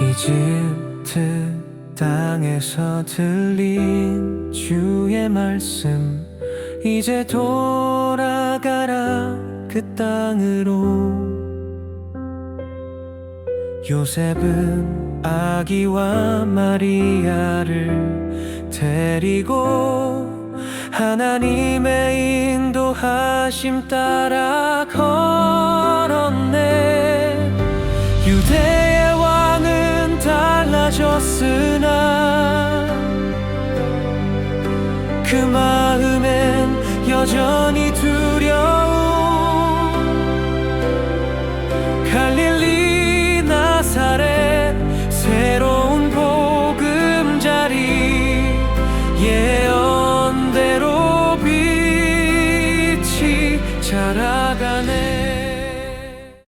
이집트 땅에서 들린 주의 말씀 이제 돌아가라 그 땅으로. 요셉은 아기와 마리아를 데리고 하나님의 인도하심 따라 걸었네. 왕은 사라졌으나 그 마음엔 여전히 두려움. 갈릴리 나사렛 새로운 보금자리 예언대로 빛이 자라가네.